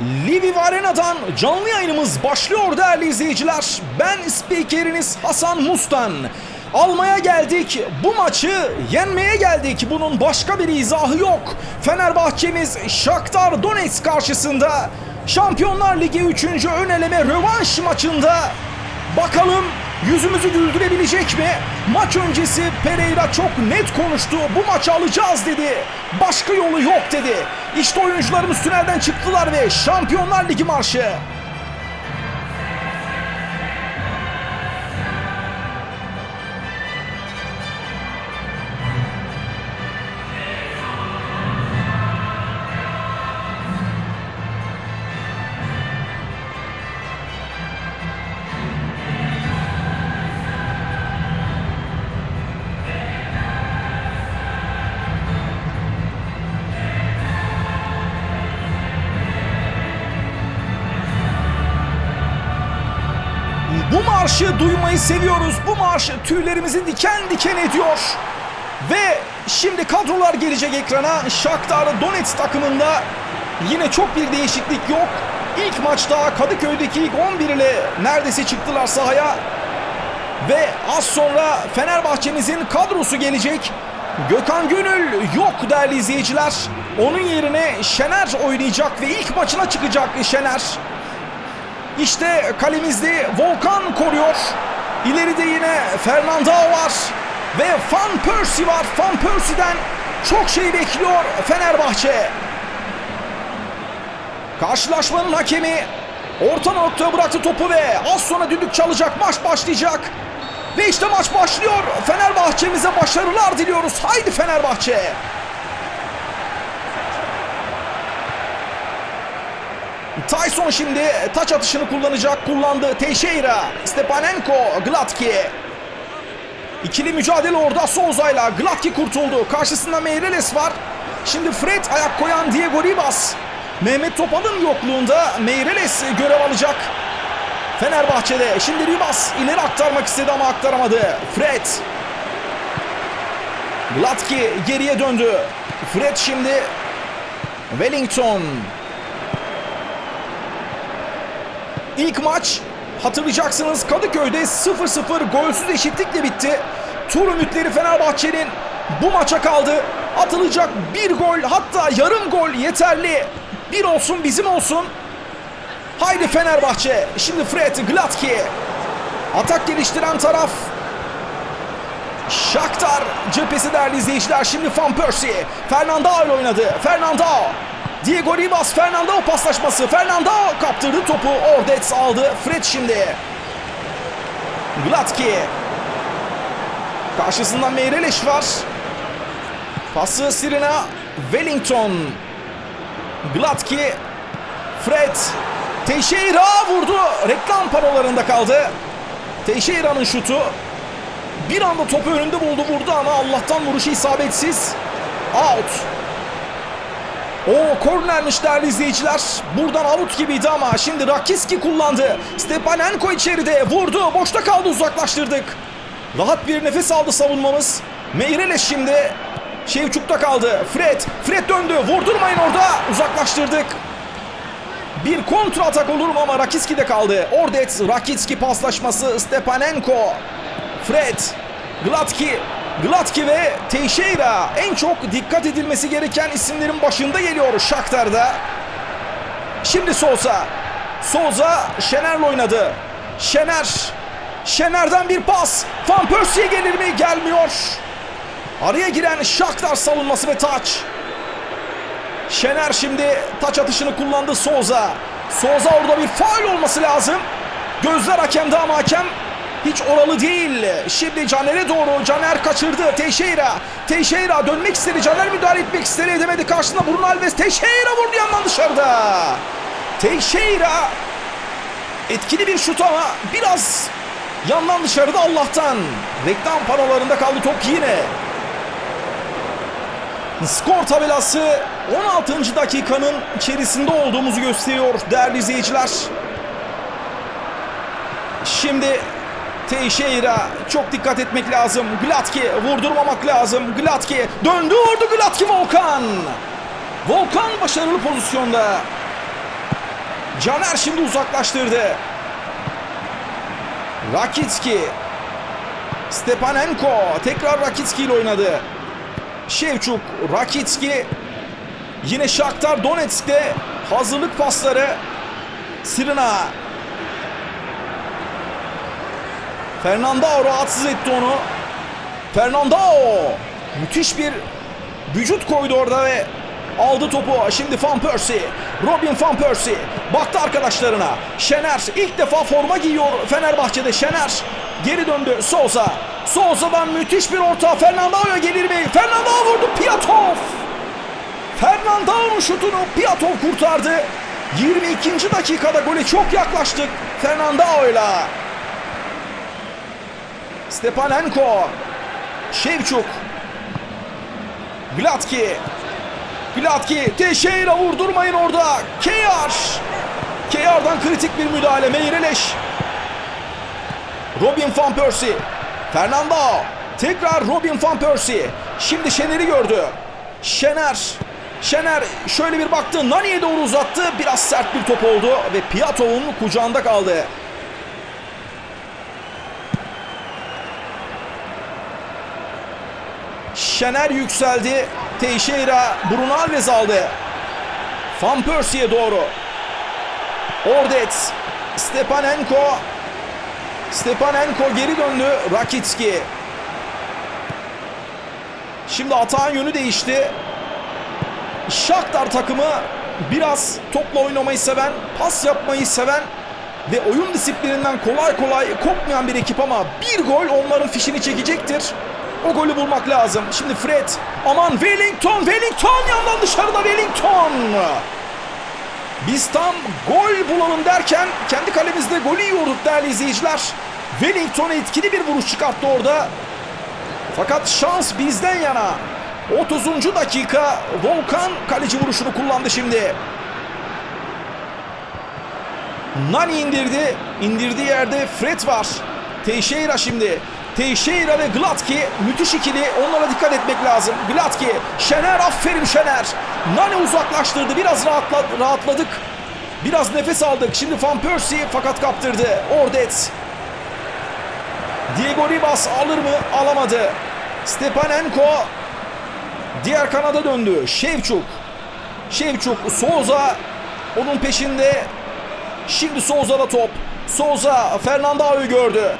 Liviv Arena'dan canlı yayınımız başlıyor değerli izleyiciler. Ben spikeriniz Hasan Mustan. Almaya geldik. Bu maçı yenmeye geldik. Bunun başka bir izahı yok. Fenerbahçemiz Shakhtar Donetsk karşısında Şampiyonlar Ligi 3. ön eleme rövanş maçında Bakalım yüzümüzü güldürebilecek mi? Maç öncesi Pereira çok net konuştu. Bu maçı alacağız dedi. Başka yolu yok dedi. İşte oyuncularımız tünelden çıktılar ve Şampiyonlar Ligi marşı. Marşı duymayı seviyoruz. Bu marş tüylerimizi diken diken ediyor. Ve şimdi kadrolar gelecek ekrana. Shakhtar Donetsk takımında yine çok bir değişiklik yok. İlk maçta Kadıköy'deki ilk 11 ile neredeyse çıktılar sahaya. Ve az sonra Fenerbahçe'mizin kadrosu gelecek. Gökhan Gönül yok değerli izleyiciler. Onun yerine Şener oynayacak ve ilk maçına çıkacak Şener. İşte kalemizde Volkan koruyor. İleride yine Fernando var. Ve Van Persie var. Van Persie'den çok şey bekliyor Fenerbahçe. Karşılaşmanın hakemi orta noktaya bıraktı topu ve az sonra düdük çalacak. Maç başlayacak. Ve işte maç başlıyor. Fenerbahçe'mize başarılar diliyoruz. Haydi Fenerbahçe. Tyson şimdi taç atışını kullanacak. Kullandı Teixeira, Stepanenko, Glatki. İkili mücadele orada Souza'yla. Glatki kurtuldu. Karşısında Meireles var. Şimdi Fred ayak koyan Diego Ribas. Mehmet Topal'ın yokluğunda Meireles görev alacak. Fenerbahçe'de. Şimdi Ribas ileri aktarmak istedi ama aktaramadı. Fred. Glatki geriye döndü. Fred şimdi Wellington. İlk maç hatırlayacaksınız Kadıköy'de 0-0 golsüz eşitlikle bitti. Tur ümitleri Fenerbahçe'nin bu maça kaldı. Atılacak bir gol hatta yarım gol yeterli. Bir olsun bizim olsun. Haydi Fenerbahçe. Şimdi Fred Glatki. Atak geliştiren taraf Shakhtar cephesi değerli izleyiciler. Şimdi Van Persie. Fernandao oynadı. Fernandao. Diego Ribas Fernando paslaşması. Fernando kaptırdı topu. Ordets aldı. Fred şimdi. Glatki. Karşısında Meireles var. Pası Sirina. Wellington. Glatki. Fred. Teixeira vurdu. Reklam panolarında kaldı. Teixeira'nın şutu. Bir anda topu önünde buldu vurdu ama Allah'tan vuruşu isabetsiz. Out. O kornermiş değerli izleyiciler. Buradan out gibiydi ama şimdi Rakiski kullandı. Stepanenko içeride vurdu. Boşta kaldı uzaklaştırdık. Rahat bir nefes aldı savunmamız. Meireles şimdi Şevçuk'ta kaldı. Fred. Fred döndü. Vurdurmayın orada. Uzaklaştırdık. Bir kontra atak olur mu ama Rakiski de kaldı. Ordets, Rakitski paslaşması. Stepanenko. Fred. Glatki. Glatki ve Teixeira en çok dikkat edilmesi gereken isimlerin başında geliyor Shakhtar'da. Şimdi Souza. Souza Şener'le oynadı. Şener. Şener'den bir pas. Van Persie'ye gelir mi? Gelmiyor. Araya giren Shakhtar savunması ve taç. Şener şimdi taç atışını kullandı Souza. Souza orada bir faul olması lazım. Gözler hakemde ama hakem hiç oralı değil. Şimdi Caner'e doğru. Caner kaçırdı. Teixeira. Teixeira dönmek istedi. Caner müdahale etmek istedi. Edemedi. Karşısında Bruno Alves. Teixeira vurdu yandan dışarıda. Teixeira etkili bir şut ama biraz yandan dışarıda Allah'tan. Reklam panolarında kaldı top yine. Skor tabelası 16. dakikanın içerisinde olduğumuzu gösteriyor değerli izleyiciler. Şimdi Teixeira çok dikkat etmek lazım. Glatki vurdurmamak lazım. Glatki döndü vurdu Glatki Volkan. Volkan başarılı pozisyonda. Caner şimdi uzaklaştırdı. Rakitski. Stepanenko tekrar Rakitski ile oynadı. Şevçuk, Rakitski. Yine Shakhtar Donetsk'te hazırlık pasları. Sirina. Fernandao rahatsız etti onu. Fernandao müthiş bir vücut koydu orada ve aldı topu. Şimdi Van Persie. Robin Van Persie baktı arkadaşlarına. Şener ilk defa forma giyiyor Fenerbahçe'de. Şener geri döndü. Souza. Souza'dan müthiş bir orta. Fernandao'ya gelir mi? Fernandao vurdu. Piatov. Fernandao'nun şutunu Piatov kurtardı. 22. dakikada gole çok yaklaştık Fernandao'yla. Stepanenko. Şevçuk. Glatki. Glatki. Teixeira vurdurmayın orada. Keyar. Keyar'dan kritik bir müdahale. Meyreleş. Robin Van Persie. Fernando. Tekrar Robin Van Persie. Şimdi Şener'i gördü. Şener. Şener şöyle bir baktı. Nani'ye doğru uzattı. Biraz sert bir top oldu ve Piatov'un kucağında kaldı. Şener yükseldi. Teixeira Bruno Alves aldı. Van Persie'ye doğru. Ordet. Stepanenko. Stepanenko geri döndü. Rakitski. Şimdi atağın yönü değişti. Shakhtar takımı biraz topla oynamayı seven, pas yapmayı seven ve oyun disiplininden kolay kolay kopmayan bir ekip ama bir gol onların fişini çekecektir. O golü bulmak lazım. Şimdi Fred. Aman Wellington. Wellington yandan dışarıda Wellington. Biz tam gol bulalım derken kendi kalemizde golü yiyorduk değerli izleyiciler. Wellington etkili bir vuruş çıkarttı orada. Fakat şans bizden yana. 30. dakika Volkan kaleci vuruşunu kullandı şimdi. Nani indirdi. İndirdiği yerde Fred var. Teixeira şimdi. Teixeira ve Glatki müthiş ikili. Onlara dikkat etmek lazım. Glatki, Şener aferin Şener. Nani uzaklaştırdı. Biraz rahatla, rahatladık. Biraz nefes aldık. Şimdi Van Persie fakat kaptırdı. Ordet. Diego Ribas alır mı? Alamadı. Stepanenko diğer kanada döndü. Şevçuk. Şevçuk, Souza onun peşinde. Şimdi Souza'da top. Souza Fernandao'yu gördü.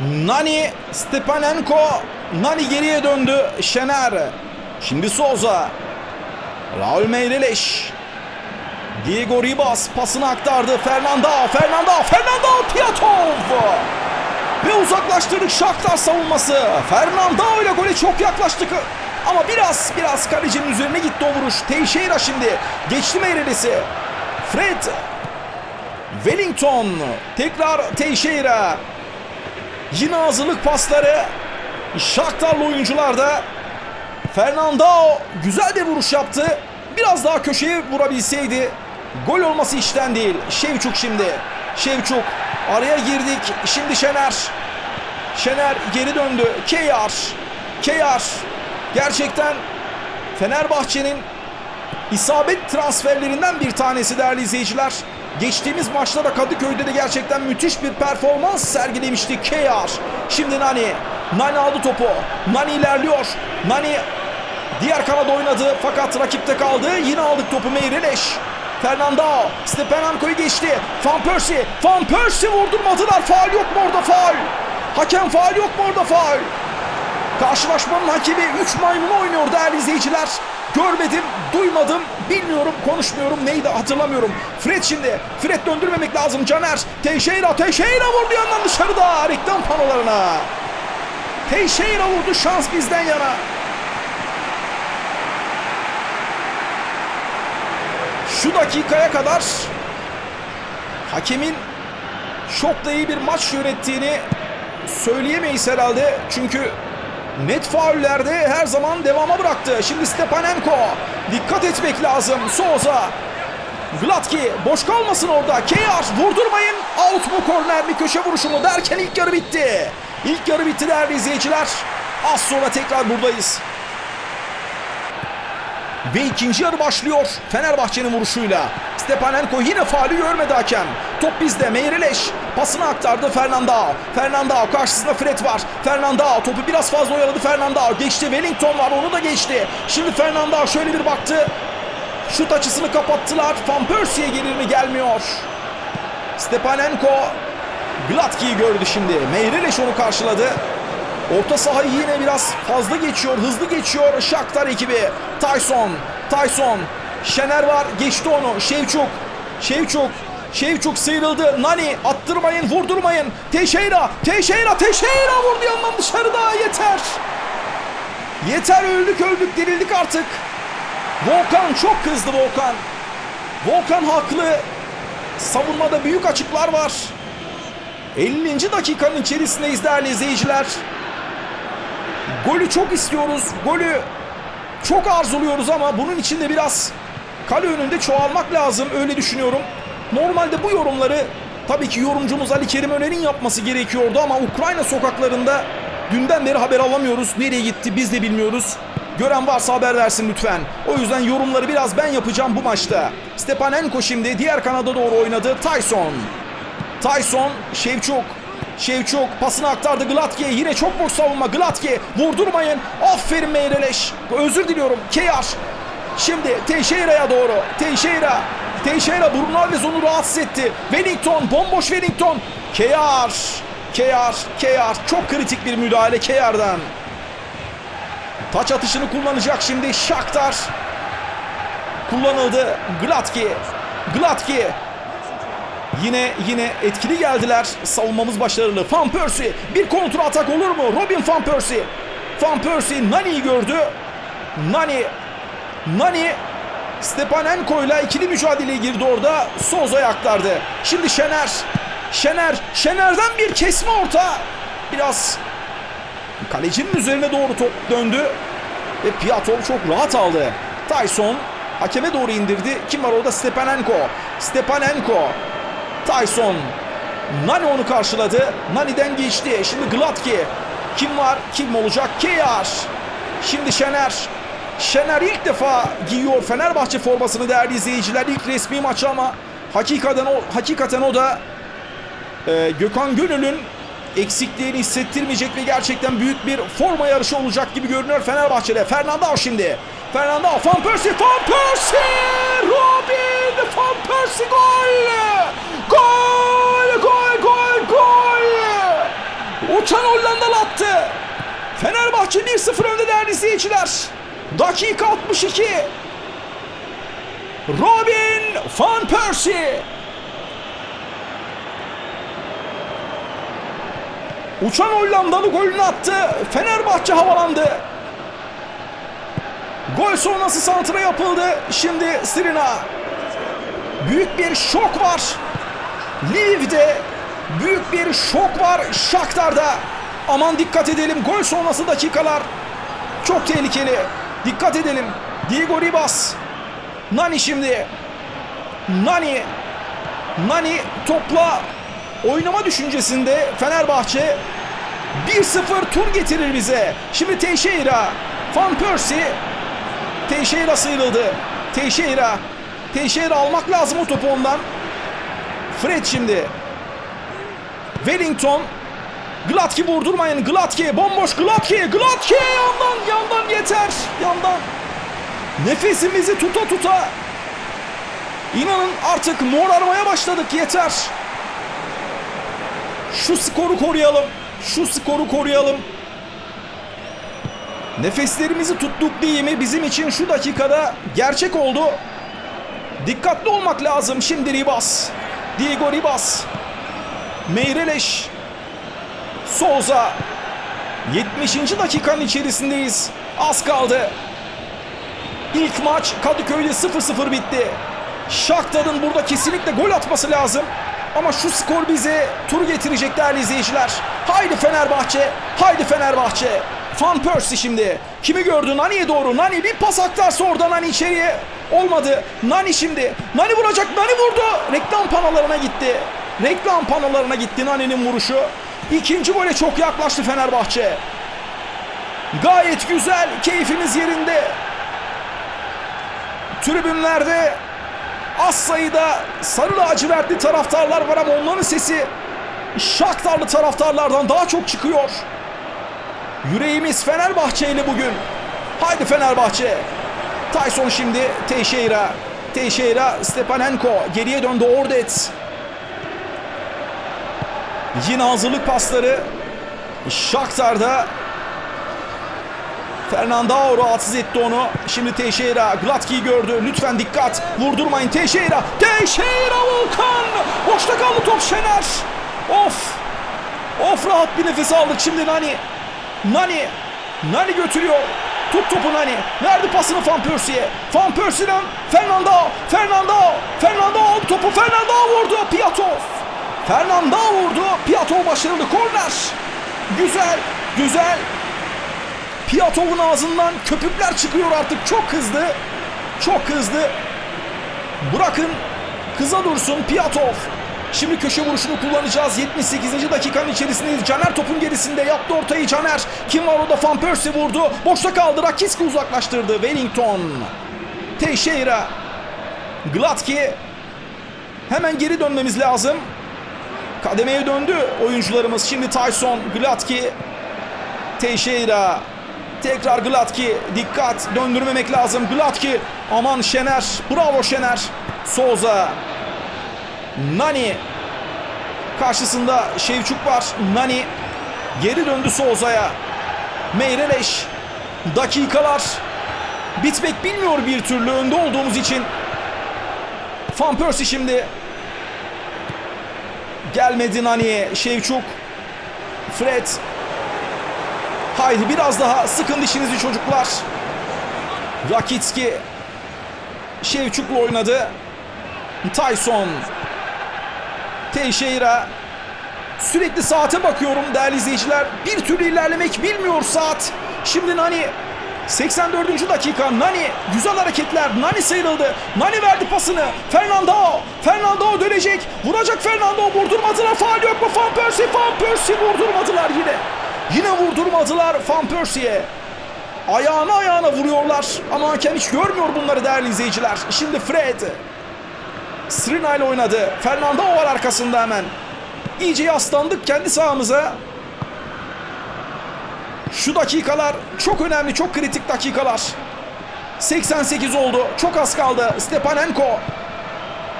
Nani, Stepanenko. Nani geriye döndü. Şener. Şimdi Souza. Raul Meireles. Diego Ribas pasını aktardı. Fernandao, Fernandao, Fernandao, Piatov. Ve uzaklaştırdık Shakhtar savunması. Fernandao ile gole çok yaklaştık. Ama biraz biraz kalecinin üzerine gitti o vuruş. Teixeira şimdi. Geçti Meireles'i. Fred. Wellington. Tekrar Teixeira. Yine hazırlık pasları. Shakhtarlı oyuncular da. Fernandao güzel bir vuruş yaptı. Biraz daha köşeye vurabilseydi gol olması işten değil. Şevçuk şimdi. Şevçuk araya girdik. Şimdi Şener. Şener geri döndü. Keyar. Keyar. Gerçekten Fenerbahçe'nin isabet transferlerinden bir tanesi değerli izleyiciler. Geçtiğimiz maçta da Kadıköy'de de gerçekten müthiş bir performans sergilemişti Keyar. Şimdi Nani. Nani aldı topu. Nani ilerliyor. Nani diğer kanada oynadı fakat rakipte kaldı. Yine aldık topu Meireleş. Fernandao. Stepanenko'yu geçti. Van Persie. Van Persie vurdurmadılar. Faal yok mu orada faal? Hakem faal yok mu orada faal? Karşılaşmanın hakemi 3 maymunu oynuyor değerli izleyiciler. Görmedim, duymadım, bilmiyorum, konuşmuyorum, neydi hatırlamıyorum. Fred şimdi, Fred döndürmemek lazım Caner. Teixeira, Teixeira vurdu yandan dışarıda reklam panolarına. Teixeira vurdu, şans bizden yana. Şu dakikaya kadar hakemin çok da iyi bir maç yönettiğini söyleyemeyiz herhalde. Çünkü net faullerde her zaman devama bıraktı. Şimdi Stepanenko. Dikkat etmek lazım. Souza. Glatki boş kalmasın orada. Keyar vurdurmayın. Out mu korner mi köşe vuruşu mu derken ilk yarı bitti. İlk yarı bitti değerli izleyiciler. Az sonra tekrar buradayız. Ve ikinci yarı başlıyor Fenerbahçe'nin vuruşuyla. Stepanenko yine faali görmedi hakem. Top bizde. Meireles pasını aktardı Fernandao. Fernandao karşısında Fred var. Fernandao topu biraz fazla oyaladı Fernandao. Geçti Wellington var onu da geçti. Şimdi Fernandao şöyle bir baktı. Şut açısını kapattılar. Van Persie'ye gelir mi gelmiyor. Stepanenko Glatki'yi gördü şimdi. Meireles onu karşıladı. Orta sahayı yine biraz fazla geçiyor, hızlı geçiyor Shakhtar ekibi. Tyson, Tyson, Şener var, geçti onu. Şevçuk, Şevçuk, Şevçuk sıyrıldı. Nani, attırmayın, vurdurmayın. Teixeira, Teixeira, Teixeira vurdu yandan dışarıda. Yeter. Yeter öldük öldük dirildik artık. Volkan çok kızdı Volkan. Volkan haklı. Savunmada büyük açıklar var. 50. dakikanın içerisindeyiz değerli izleyiciler. Golü çok istiyoruz. Golü çok arzuluyoruz ama bunun için de biraz kale önünde çoğalmak lazım. Öyle düşünüyorum. Normalde bu yorumları tabii ki yorumcumuz Ali Kerim Öner'in yapması gerekiyordu ama Ukrayna sokaklarında dünden beri haber alamıyoruz. Nereye gitti biz de bilmiyoruz. Gören varsa haber versin lütfen. O yüzden yorumları biraz ben yapacağım bu maçta. Stepanenko şimdi diğer kanada doğru oynadı. Tyson. Tyson, Şevçuk. Şevçuk pasını aktardı Glatke'ye. Yine çok boş savunma. Glatke vurdurmayın. Aferin Meireles. Özür diliyorum. Keyar. Şimdi Teixeira'ya doğru. Teixeira. Teixeira Bruno Alves onu rahatsız etti. Wellington. Bomboş Wellington. Keyar. Keyar. Keyar. Çok kritik bir müdahale Keyar'dan. Taç atışını kullanacak şimdi Shakhtar. Kullanıldı. Glatke. Glatke. Yine yine etkili geldiler. Savunmamız başarılı. Van Persie bir kontra atak olur mu? Robin Van Persie. Van Persie Nani'yi gördü. Nani Nani Stepanenko ile ikili mücadeleye girdi orada. Souza'ya aktardı. Şimdi Şener. Şener. Şener'den bir kesme orta. Biraz kalecinin üzerine doğru top döndü. Ve Piatov çok rahat aldı. Tyson hakeme doğru indirdi. Kim var orada? Stepanenko. Stepanenko. Tyson. Nani onu karşıladı. Nani'den geçti. Şimdi Glatke. Kim var? Kim olacak? Keyar. Şimdi Şener. Şener ilk defa giyiyor Fenerbahçe formasını değerli izleyiciler. İlk resmi maçı ama hakikaten o, hakikaten o da e, Gökhan Gönül'ün eksikliğini hissettirmeyecek ve gerçekten büyük bir forma yarışı olacak gibi görünüyor Fenerbahçe'de. Fernando şimdi. Fernando, Van Persie, Van Persie! Robin, Van Persie gol! Gol, gol, gol, gol! Uçan Hollandalı attı. Fenerbahçe 1-0 önde değerli izleyiciler. Dakika 62. Robin Van Persie. Uçan Hollandalı golünü attı. Fenerbahçe havalandı. Gol sonrası santra yapıldı. Şimdi Sirina. Büyük bir şok var. Lviv'de büyük bir şok var Shakhtar'da. Aman dikkat edelim. Gol sonrası dakikalar. Çok tehlikeli. Dikkat edelim. Diego Ribas. Nani şimdi. Nani. Nani topla oynama düşüncesinde Fenerbahçe 1-0 tur getirir bize. Şimdi Teixeira. Van Persie. Teixeira sıyrıldı. Teixeira. Teixeira almak lazım o topu ondan. Fred şimdi. Wellington. Glatke vurdurmayın. Glatke bomboş Glatke. Glatke yandan yandan yeter. Yandan. Nefesimizi tuta tuta. İnanın artık morarmaya başladık yeter. Şu skoru koruyalım. Şu skoru koruyalım. Nefeslerimizi tuttuk değil mi? Bizim için şu dakikada gerçek oldu. Dikkatli olmak lazım. Şimdi Ribas. Diego Ribas. Meireles. Souza. 70. dakikanın içerisindeyiz. Az kaldı. İlk maç Kadıköy'de 0-0 bitti. Shakhtar'ın burada kesinlikle gol atması lazım. Ama şu skor bize tur getirecek değerli izleyiciler. Haydi Fenerbahçe. Haydi Fenerbahçe. Van Persie şimdi. Kimi gördü? Nani'ye doğru. Nani bir pas aktarsa orada Nani içeriye. Olmadı. Nani şimdi. Nani vuracak. Nani vurdu. Reklam panolarına gitti. Reklam panolarına gitti Nani'nin vuruşu. İkinci gole çok yaklaştı Fenerbahçe. Gayet güzel. Keyfimiz yerinde. Tribünlerde az sayıda sarı lacivertli taraftarlar var ama onların sesi Shakhtarlı taraftarlardan daha çok çıkıyor. Yüreğimiz Fenerbahçe ile bugün. Haydi Fenerbahçe. Tyson şimdi Teixeira. Teixeira Stepanenko geriye döndü Ordet. Yine hazırlık pasları. Shakhtar'da Fernandao rahatsız etti onu. Şimdi Teixeira Glatki'yi gördü. Lütfen dikkat. Vurdurmayın Teixeira. Teixeira Volkan. Boşta kaldı top Şener. Of. Of rahat bir nefes aldık şimdi Nani. Nani. Nani götürüyor. Tut topu Nani. Verdi pasını Van Persie'ye. Van Persie'den Fernandao. Fernandao. Fernandao aldı topu. Fernandao vurdu. Piatov. Fernandao vurdu. Piatov başarılı. Korner. Güzel. Güzel. Piatov'un ağzından köpükler çıkıyor artık. Çok hızlı. Çok hızlı. Bırakın kıza dursun Piatov. Şimdi köşe vuruşunu kullanacağız. 78. dakikanın içerisindeyiz. Caner topun gerisinde yaptı ortayı Caner. Kim var orada? Van Persie vurdu. Boşta kaldı. Rakiski uzaklaştırdı. Wellington. Teixeira. Glatki. Hemen geri dönmemiz lazım. Kademeye döndü oyuncularımız. Şimdi Tyson, Glatki, Teixeira. Tekrar Glatki. Dikkat. Döndürmemek lazım. Glatki. Aman Şener. Bravo Şener. Souza. Nani. Karşısında Şevçuk var. Nani. Geri döndü Souza'ya. Meyreleş. Dakikalar. Bitmek bilmiyor bir türlü önde olduğumuz için. Van Persie şimdi. Gelmedi Nani'ye. Şevçuk. Fred. Haydi biraz daha sıkın dişinizi çocuklar. Rakitski. Şevçuk'la oynadı. Tyson. Teixeira. Sürekli saate bakıyorum değerli izleyiciler. Bir türlü ilerlemek bilmiyor saat. Şimdi Nani 84. dakika. Nani güzel hareketler. Nani sıyrıldı. Nani verdi pasını. Fernando Fernando dönecek. Vuracak Fernando. Vurdurmadılar. Faal yok mu? Van Persie Van Persie vurdurmadılar yine. Yine vurdurmadılar Van Persie'ye. Ayağına ayağına vuruyorlar. Ama hakem hiç görmüyor bunları değerli izleyiciler. Şimdi Fred Srina ile oynadı Fernando var arkasında hemen iyice yaslandık kendi sahamıza şu dakikalar çok önemli, çok kritik dakikalar. 88 oldu. Çok az kaldı. Stepanenko.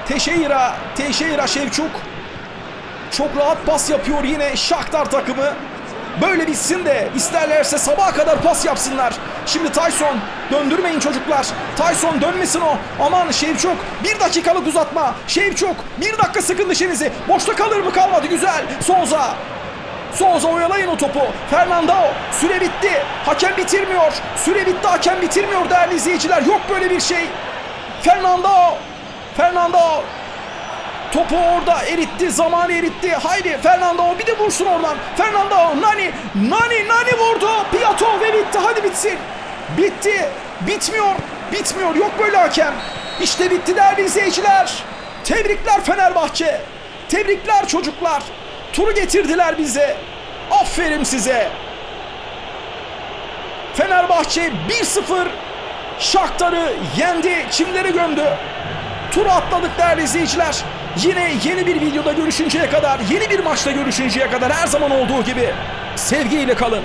Teixeira. Teixeira Şevçuk. Çok rahat pas yapıyor yine Shakhtar takımı. Böyle bitsin de isterlerse sabaha kadar pas yapsınlar. Şimdi Tyson. Döndürmeyin çocuklar. Tyson dönmesin o. Aman Şevçuk. Bir dakikalık uzatma. Şevçuk. Bir dakika sıkın dişinizi. Boşta kalır mı kalmadı. Güzel. Souza. Souza oyalayın o topu. Fernando süre bitti. Hakem bitirmiyor. Süre bitti hakem bitirmiyor değerli izleyiciler. Yok böyle bir şey. Fernando. Fernando. Topu orada eritti. Zamanı eritti. Haydi Fernando bir de vursun oradan. Fernando. Nani. Nani. Nani vurdu. Piato ve bitti. Hadi bitsin. Bitti. Bitmiyor. Bitmiyor. Yok böyle hakem. İşte bitti değerli izleyiciler. Tebrikler Fenerbahçe. Tebrikler çocuklar. Turu getirdiler bize. Aferin size. Fenerbahçe 1-0 Shakhtar'ı yendi, çimlere gömdü. Turu atladık değerli izleyiciler. Yine yeni bir videoda görüşünceye kadar, yeni bir maçta görüşünceye kadar her zaman olduğu gibi sevgiyle kalın.